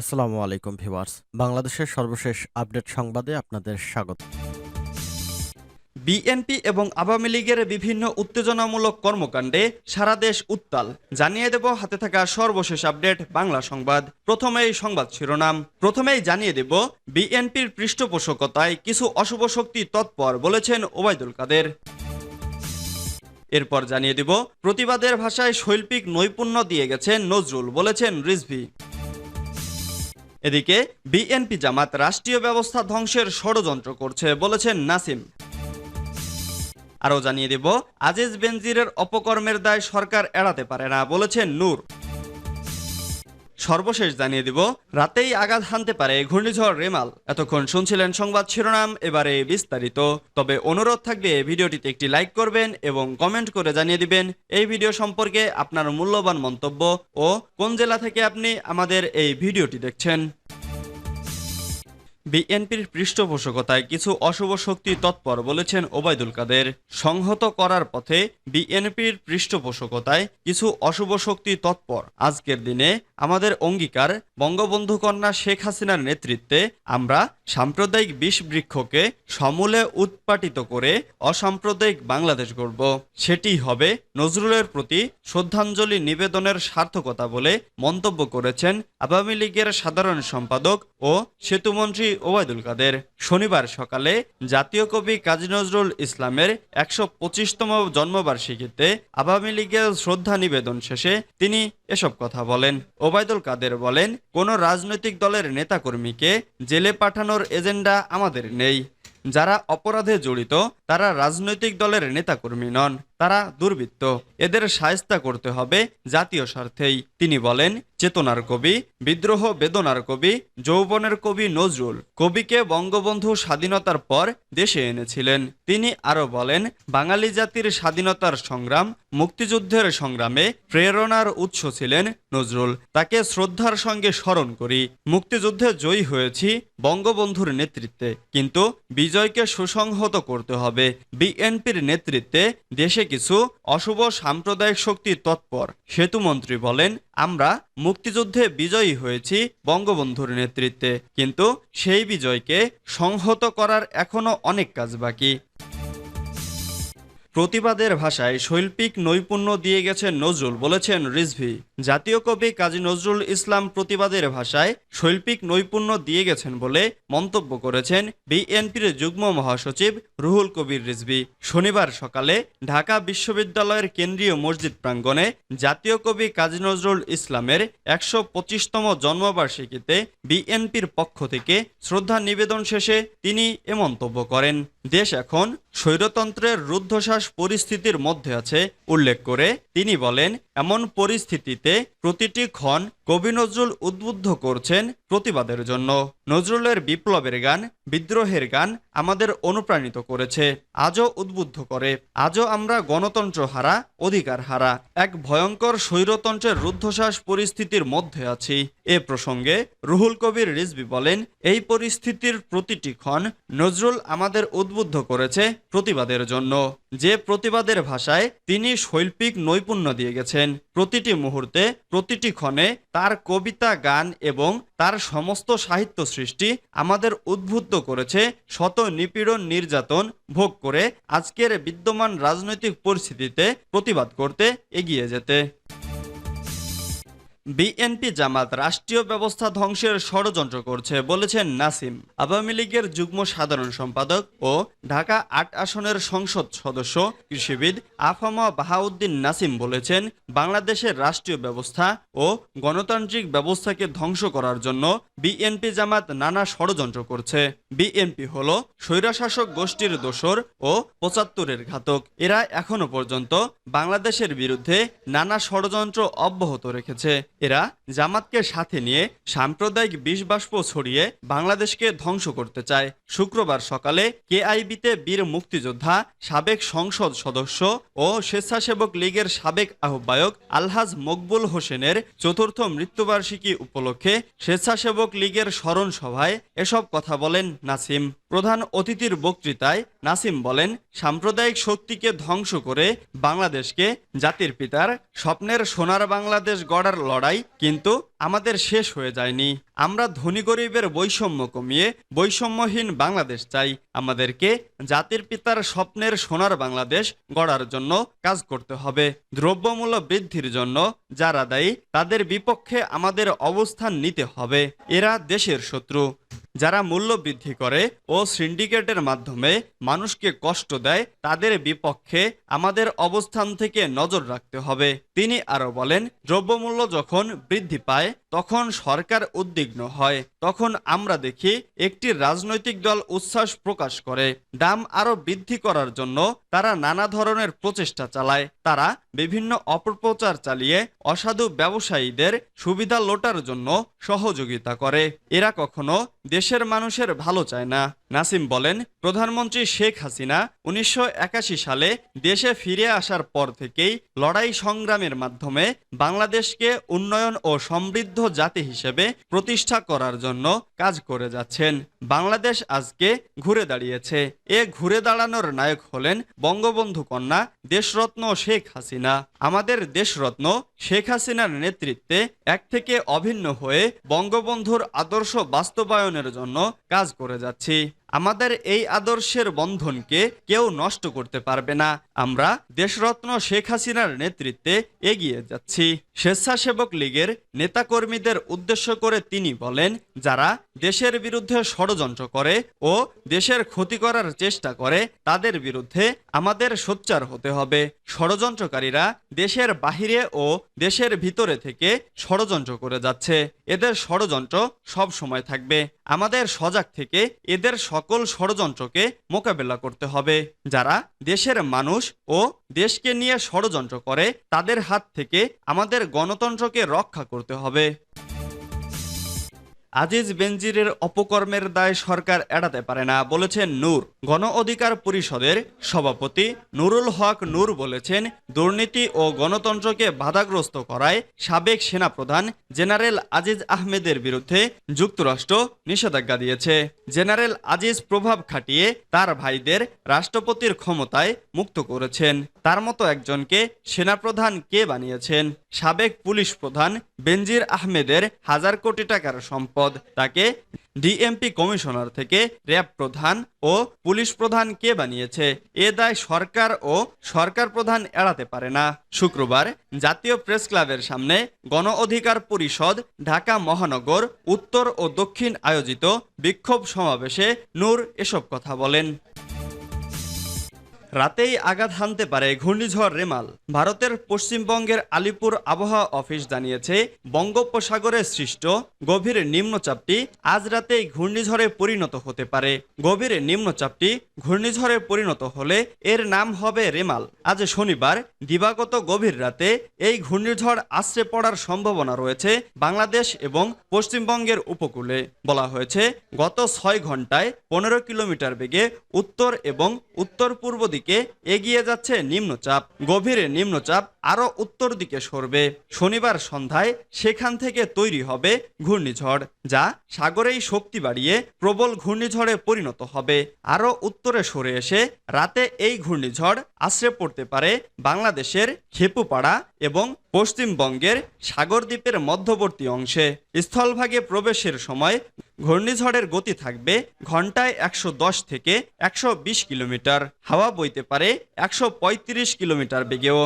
আসসালামু আলাইকুম ভিউয়ার্স। বাংলাদেশের সর্বশেষ আপডেট সংবাদে আপনাদের স্বাগত। বিএনপি এবং আওয়ামী লীগের বিভিন্ন উত্তেজনামূলক কর্মকাণ্ডে সারা দেশ উত্তাল। জানিয়ে দেব হাতে থাকা সর্বশেষ আপডেট বাংলা সংবাদ। প্রথমেই সংবাদ শিরোনাম। প্রথমেই জানিয়ে দেব বিএনপির পৃষ্ঠপোষকতায় কিছু অশুভ শক্তি তৎপর বলেছেন ওবায়দুল কাদের। এরপর জানিয়ে দেব প্রতিবাদের ভাষায় শৈল্পিক নৈপুণ্য দিয়ে গেছেন নজরুল বলেছেন রিজভি। এদিকে বিএনপি জামাত রাষ্ট্রীয় ব্যবস্থা ধ্বংসের ষড়যন্ত্র করছে বলেছেন নাসিম। আরও জানিয়ে দেব, আজিজ বেনজিরের অপকর্মের দায় সরকার এড়াতে পারে না, বলেছেন নূর। সর্বশেষ জানিয়ে দিব, রাতেই আঘাত হানতে পারে ঘূর্ণিঝড় রেমাল। এতক্ষণ শুনছিলেন সংবাদ শিরোনাম, এবারে বিস্তারিত। তবে অনুরোধ থাকবে, ভিডিওটিতে একটি লাইক করবেন এবং কমেন্ট করে জানিয়ে দিবেন, এই ভিডিও সম্পর্কে আপনার মূল্যবান মন্তব্য ও কোন জেলা থেকে আপনি আমাদের এই ভিডিওটি দেখছেন। বিএনপির পৃষ্ঠপোষকতায় কিছু অশুভ শক্তি তৎপর বলেছেন ওবায়দুল কাদের। সংহত করার পথে বিএনপির পৃষ্ঠপোষকতায় কিছু অশুভ শক্তি তৎপর। আজকের দিনে আমাদের অঙ্গীকার বঙ্গবন্ধু কন্যা শেখ হাসিনার নেতৃত্বে আমরা সাম্প্রদায়িক বিষ বৃক্ষকে সমূলে উৎপাটিত করে অসাম্প্রদায়িক বাংলাদেশ গড়ব। সেটি হবে নজরুলের প্রতি শ্রদ্ধাঞ্জলি নিবেদনের সার্থকতা বলে মন্তব্য করেছেন আওয়ামী লীগের সাধারণ সম্পাদক ও সেতুমন্ত্রী ওবায়দুল কাদের। শনিবার সকালে জাতীয় কবি কাজী নজরুল ইসলামের একশো পঁচিশতম জন্মবার্ষিকীতে আওয়ামী লীগের শ্রদ্ধা নিবেদন শেষে তিনি এসব কথা বলেন। ওবায়দুল কাদের বলেন, কোন রাজনৈতিক দলের নেতাকর্মীকে জেলে পাঠানোর এজেন্ডা আমাদের নেই। যারা অপরাধে জড়িত তারা রাজনৈতিক দলের নেতাকর্মী নন, তারা দুর্বৃত্ত। এদের সায়স্তা করতে হবে জাতীয় স্বার্থেই। তিনি বলেন, চেতনার কবি, বিদ্রোহ বেদনার কবি, যৌবনের কবি নজরুল। কবিকে বঙ্গবন্ধু স্বাধীনতার পর দেশে এনেছিলেন। তিনি আরও বলেন, বাঙালি জাতির স্বাধীনতার সংগ্রাম, মুক্তিযুদ্ধের সংগ্রামে প্রেরণার উৎস ছিলেন নজরুল। তাকে শ্রদ্ধার সঙ্গে স্মরণ করি। মুক্তিযুদ্ধে জয়ী হয়েছি বঙ্গবন্ধুর নেতৃত্বে। কিন্তু বিজয়কে সুসংহত করতে হবে। বিএনপির নেতৃত্বে দেশে কিছু অশুভ সাম্প্রদায়িক শক্তি তৎপর। সেতুমন্ত্রী বলেন, আমরা মুক্তিযুদ্ধে বিজয়ী হয়েছি বঙ্গবন্ধুর নেতৃত্বে। কিন্তু সেই বিজয়কে সংহত করার এখনও অনেক কাজ বাকি। প্রতিবাদের ভাষায় শৈল্পিক নৈপুণ্য দিয়ে গেছেন নজরুল, বলেছেন রিজভি। জাতীয় কবি কাজী নজরুল ইসলাম প্রতিবাদের ভাষায় শৈল্পিক নৈপুণ্য দিয়ে গেছেন বলে মন্তব্য করেছেন বিএনপির যুগ্ম মহাসচিব রুহুল কবির রিজভি। শনিবার সকালে ঢাকা বিশ্ববিদ্যালয়ের কেন্দ্রীয় মসজিদ প্রাঙ্গণে জাতীয় কবি কাজী নজরুল ইসলামের একশো পঁচিশতম জন্মবার্ষিকীতে বিএনপির পক্ষ থেকে শ্রদ্ধা নিবেদন শেষে তিনি এ মন্তব্য করেন। দেশ এখন স্বৈরতন্ত্রের রুদ্ধশ্বাস পরিস্থিতির মধ্যে আছে উল্লেখ করে তিনি বলেন এমন পরিস্থিতিতে প্রতিটি ক্ষণ কবি নজরুল উদ্বুদ্ধ করছেন প্রতিবাদের জন্য। নজরুলের বিপ্লবের গান, বিদ্রোহের গান আমাদের অনুপ্রাণিত করেছে। আজও উদ্বুদ্ধ করে, আজও আমরা গণতন্ত্র হারা, অধিকার হারা। এক ভয়ঙ্কর স্বৈরতন্ত্রের রুদ্ধশ্বাস পরিস্থিতির মধ্যে আছি। এ প্রসঙ্গে রুহুল কবির রিজবি বলেন, এই পরিস্থিতির প্রতিটি ক্ষণ নজরুল আমাদের উদ্বুদ্ধ করেছে প্রতিবাদের জন্য। যে প্রতিবাদের ভাষায় তিনি শৈল্পিক নৈপুণ্য দিয়ে গেছেন। প্রতিটি মুহূর্তে প্রতিটি ক্ষণে তার কবিতা, গান এবং তার সমস্ত সাহিত্য সৃষ্টি আমাদের উদ্বুদ্ধ করেছে শত নিপীড়ন, নির্যাতন ভোগ করে আজকের বিদ্যমান রাজনৈতিক পরিস্থিতিতে প্রতিবাদ করতে এগিয়ে যেতে। বিএনপি জামাত রাষ্ট্রীয় ব্যবস্থা ধ্বংসের ষড়যন্ত্র করছে, বলেছেন নাসিম। আওয়ামী লীগের যুগ্ম সাধারণ সম্পাদক ও ঢাকা আট আসনের সংসদ সদস্য কৃষিবিদ আফামা বাহাউদ্দিন নাসিম বলেছেন, বাংলাদেশের রাষ্ট্রীয় ব্যবস্থা ও গণতান্ত্রিক ব্যবস্থাকে ধ্বংস করার জন্য বিএনপি জামাত নানা ষড়যন্ত্র করছে। বিএনপি হল স্বৈরাশাসক গোষ্ঠীর দোসর ও পঁচাত্তরের ঘাতক। এরা এখনও পর্যন্ত বাংলাদেশের বিরুদ্ধে নানা ষড়যন্ত্র অব্যাহত রেখেছে। এরা জামাতকে সাথে নিয়ে সাম্প্রদায়িক বিষবাষ্প ছড়িয়ে বাংলাদেশকে ধ্বংস করতে চায়। শুক্রবার সকালে কেআইবিতে বীর মুক্তিযোদ্ধা, সাবেক সংসদ সদস্য ও স্বেচ্ছাসেবক লীগের সাবেক আহ্বায়ক আলহাজ মকবুল হোসেনের চতুর্থ মৃত্যুবার্ষিকী উপলক্ষে স্বেচ্ছাসেবক লীগের স্মরণ সভায় এসব কথা বলেন নাসিম। প্রধান অতিথির বক্তৃতায় নাসিম বলেন সাম্প্রদায়িক শক্তিকে ধ্বংস করে বাংলাদেশকে জাতির পিতার স্বপ্নের সোনার বাংলাদেশ গড়ার লড়াই কিন্তু আমাদের শেষ হয়ে যায়নি। আমরা ধনী গরিবের বৈষম্য কমিয়ে বৈষম্যহীন বাংলাদেশ চাই। আমাদেরকে জাতির পিতার স্বপ্নের সোনার বাংলাদেশ গড়ার জন্য কাজ করতে হবে। দ্রব্যমূল্য বৃদ্ধির জন্য যারা দায়ী, তাদের বিপক্ষে আমাদের অবস্থান নিতে হবে। এরা দেশের শত্রু। যারা মূল্য বৃদ্ধি করে ও সিন্ডিকেটের মাধ্যমে মানুষকে কষ্ট দেয়, তাদের বিপক্ষে আমাদের অবস্থান থেকে নজর রাখতে হবে। তিনি আরও বলেন, দ্রব্যমূল্য যখন বৃদ্ধি পায় তখন সরকার উদ্বিগ্ন হয়। তখন আমরা দেখি একটি রাজনৈতিক দল উচ্ছ্বাস প্রকাশ করে। দাম আরও বৃদ্ধি করার জন্য তারা নানা ধরনের প্রচেষ্টা চালায়। তারা বিভিন্ন অপপ্রচার চালিয়ে অসাধু ব্যবসায়ীদের সুবিধা লোটার জন্য সহযোগিতা করে। এরা কখনো দেশের মানুষের ভালো চায় না। নাসিম বলেন, প্রধানমন্ত্রী শেখ হাসিনা উনিশশো একাশি সালে দেশে ফিরে আসার পর থেকেই লড়াই সংগ্রামের মাধ্যমে বাংলাদেশকে উন্নয়ন ও সমৃদ্ধ জাতি হিসেবে প্রতিষ্ঠা করার জন্য কাজ করে যাচ্ছেন। বাংলাদেশ আজকে ঘুরে দাঁড়িয়েছে। এ ঘুরে দাঁড়ানোর নায়ক হলেন বঙ্গবন্ধু কন্যা দেশরত্ন শেখ হাসিনা। আমাদের দেশরত্ন শেখ হাসিনার নেতৃত্বে এক থেকে অভিন্ন হয়ে বঙ্গবন্ধুর আদর্শ বাস্তবায়নের জন্য কাজ করে যাচ্ছি। আমাদের এই আদর্শের বন্ধনকে কেউ নষ্ট করতে পারবে না। আমরা দেশরত্ন শেখ হাসিনার নেতৃত্বে এগিয়ে যাচ্ছি। স্বেচ্ছাসেবক লীগের নেতাকর্মীদের উদ্দেশ্য করে তিনি বলেন, যারা দেশের বিরুদ্ধে ষড়যন্ত্র করে ও দেশের ক্ষতি করার চেষ্টা করে, তাদের বিরুদ্ধে আমাদের সোচ্চার হতে হবে। ষড়যন্ত্রকারীরা দেশের বাহিরে ও দেশের ভিতরে থেকে ষড়যন্ত্র করে যাচ্ছে। এদের ষড়যন্ত্র সব সময় থাকবে। আমাদের সজাগ থেকে এদের সকল ষড়যন্ত্রকে মোকাবেলা করতে হবে। যারা দেশের মানুষ ও দেশকে নিয়ে ষড়যন্ত্র করে, তাদের হাত থেকে আমাদের গণতন্ত্রকে রক্ষা করতে হবে। আজিজ বেনজিরের অপকর্মের দায় সরকার এড়াতে পারে না বলেছেন নূর। গণ অধিকার পরিষদের সভাপতি নুরুল হক নূর বলেছেন, দুর্নীতি ও গণতন্ত্রকে বাধাগ্রস্ত করায় সাবেক সেনাপ্রধান জেনারেল আজিজ আহমেদের বিরুদ্ধে যুক্তরাষ্ট্র নিষেধাজ্ঞা দিয়েছে। জেনারেল আজিজ প্রভাব খাটিয়ে তার ভাইদের রাষ্ট্রপতির ক্ষমতায় মুক্ত করেছেন। তার মতো একজনকে সেনাপ্রধান কে বানিয়েছেন? সাবেক পুলিশ প্রধান বেনজির আহমেদের হাজার কোটি টাকার সম্পদ। তাকে ডিএমপি কমিশনার থেকে র্যাব প্রধান ও পুলিশ প্রধান কে বানিয়েছে? এ দায় সরকার ও সরকার প্রধান এড়াতে পারে না। শুক্রবার জাতীয় প্রেস ক্লাবের সামনে গণ অধিকার পরিষদ ঢাকা মহানগর উত্তর ও দক্ষিণ আয়োজিত বিক্ষোভ সমাবেশে নূর এসব কথা বলেন। রাতেই আঘাত হানতে পারে ঘূর্ণিঝড় রেমাল। ভারতের পশ্চিমবঙ্গের আলিপুর আবহাওয়া অফিস জানিয়েছে, বঙ্গোপসাগরে সৃষ্ট গভীর নিম্নচাপটি আজ রাতেই ঘূর্ণিঝড়ে পরিণত হতে পারে। গভীর নিম্নচাপটি ঘূর্ণিঝড়ে পরিণত হলে এর নাম হবে রেমাল। আজ শনিবার, দিবাগত গভীর রাতে এই ঘূর্ণিঝড় আশ্রে পড়ার সম্ভাবনা রয়েছে বাংলাদেশ এবং পশ্চিমবঙ্গের উপকূলে। বলা হয়েছে, গত ছয় ঘন্টায় পনেরো কিলোমিটার বেগে উত্তর এবং উত্তর পূর্ব দিকে এগিয়ে যাচ্ছে নিম্নচাপ। গভীরে নিম্নচাপ আরও উত্তর দিকে সরবে। শনিবার সন্ধ্যায় সেখান থেকে তৈরি হবে ঘূর্ণিঝড়, যা সাগরেই শক্তি বাড়িয়ে প্রবল ঘূর্ণিঝড়ে পরিণত হবে। আরও উত্তরে সরে এসে রাতে এই ঘূর্ণিঝড় আশ্রে পড়তে পারে বাংলাদেশের খেপুপাড়া এবং পশ্চিমবঙ্গের সাগরদ্বীপের মধ্যবর্তী অংশে স্থলভাগে প্রবেশের সময় ঘূর্ণিঝড়ের গতি থাকবে ঘন্টায় একশো দশ থেকে একশো বিশ কিলোমিটার। হাওয়া বইতে পারে একশো পঁয়ত্রিশ কিলোমিটার বেগেও।